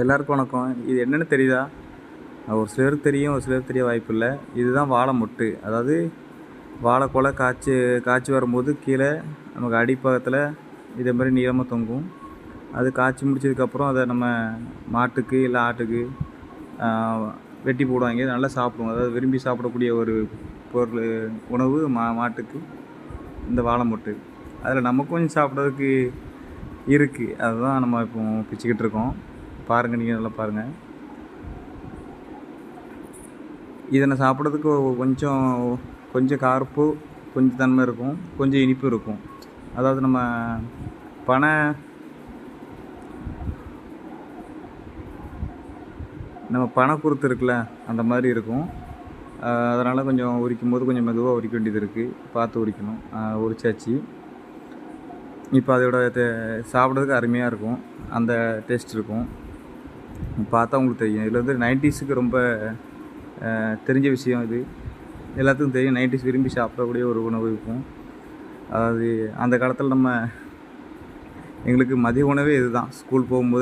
எல்லாருக்கும் வணக்கம். இது என்னென்னு தெரியுதா? ஒரு சிலருக்கு தெரியும் ஒரு சிலருக்கு தெரிய வாய்ப்பு இல்லை. இதுதான் வாழை மொட்டு அதாவது வாழைக்கொலை காய்ச்சி காய்ச்சி வரும்போது கீழே நமக்கு அடிப்பாகத்தில் இதே மாதிரி நீளமாக தொங்கும். அது காய்ச்சி முடிச்சதுக்கப்புறம் அதை நம்ம மாட்டுக்கு இல்லை ஆட்டுக்கு வெட்டி போடுவாங்க. நல்லா சாப்பிடுவோம். அதாவது விரும்பி சாப்பிடக்கூடிய ஒரு பொருள் உணவு மா மாட்டுக்கு இந்த வாழை மொட்டு அதில் நமக்கும் கொஞ்சம் சாப்பிட்றதுக்கு இருக்குது அதுதான் நம்ம இப்போ பிச்சுக்கிட்டு இருக்கோம். பாருங்கள் நீங்கள் நல்லா பாருங்கள் இதனை சாப்பிட்றதுக்கு கொஞ்சம் கொஞ்சம் கார்ப்பு கொஞ்சம் தன்மை இருக்கும் கொஞ்சம் இனிப்பு இருக்கும். அதாவது நம்ம பனை நம்ம பனை குருத்து இருக்குல்ல அந்த மாதிரி இருக்கும். அதனால் கொஞ்சம் உரிக்கும் போது கொஞ்சம் மெதுவாக உரிக்க வேண்டியது இருக்குது பார்த்து உரிக்கணும். உரிச்சாச்சு. இப்போ அதோட சாப்பிட்றதுக்கு அருமையாக இருக்கும். அந்த டேஸ்ட் இருக்கும். பார்த்தா உங்களுக்கு தெரியும். இதில் வந்து நைன்டிஸுக்கு ரொம்ப தெரிஞ்ச விஷயம் இது. எல்லாத்துக்கும் தெரியும். நைன்டிஸ் விரும்பி சாப்பிடக்கூடிய ஒரு உணவு இருக்கும். அதாவது அந்த காலத்தில் நம்ம எங்களுக்கு மதிய உணவே இதுதான். ஸ்கூல் போகும்போது